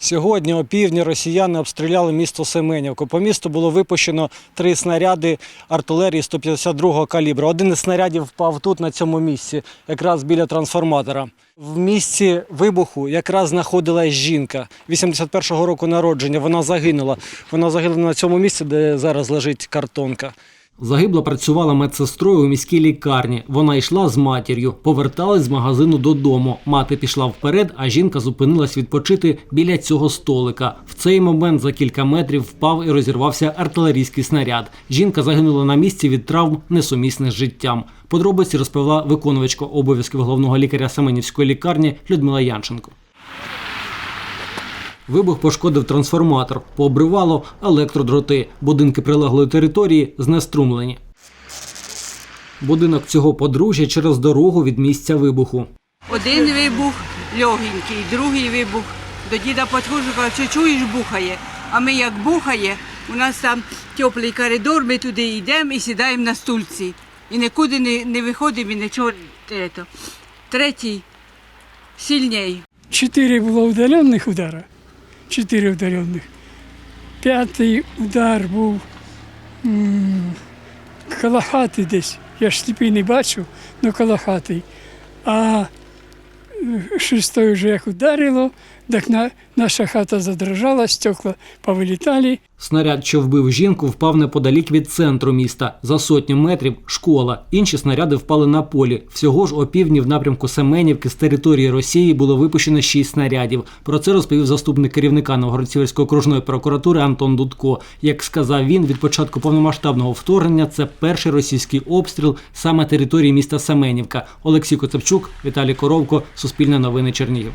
Сьогодні о півдні росіяни обстріляли місто Семенівку. По місту було випущено три снаряди артилерії 152-го калібру. Один із снарядів впав тут, на цьому місці, якраз біля трансформатора. В місці вибуху якраз знаходилась жінка 81-го року народження. Вона загинула. Вона загинула на цьому місці, де зараз лежить картонка. Загибла працювала медсестрою у міській лікарні. Вона йшла з матір'ю, поверталась з магазину додому. Мати пішла вперед, а жінка зупинилась відпочити біля цього столика. В цей момент за кілька метрів впав і розірвався артилерійський снаряд. Жінка загинула на місці від травм, несумісних з життям. Подробиці розповіла виконувачка обов'язків головного лікаря Семенівської лікарні Людмила Янченко. Вибух пошкодив трансформатор, пообривало електродроти. Будинки прилеглої території знеструмлені. Будинок цього подружжя через дорогу від місця вибуху. Один вибух легенький, другий вибух. До діда підходжу, кажу, чи чуєш бухає. А ми як бухає, у нас там теплий коридор, ми туди йдемо і сідаємо на стульці. І нікуди не, не виходимо і нічого. Третій сильній. Чотири було удалених удара. Чотири вдарених. П'ятий удар був м, коло хати десь. Я ж сліпий не бачу, але колохатий. А е, шестой вже як ударило, так на, наша хата задрожала, стекла повилітали. Снаряд, що вбив жінку, впав неподалік від центру міста. За сотню метрів школа. Інші снаряди впали на полі. Всього ж опівдні в напрямку Семенівки з території Росії було випущено шість снарядів. Про це розповів заступник керівника Новгород-Сіверської окружної прокуратури Антон Дудко. Як сказав він, від початку повномасштабного вторгнення це перший російський обстріл саме території міста Семенівка. Олексій Коцепчук, Віталій Коровко, Суспільне новини Чернігів.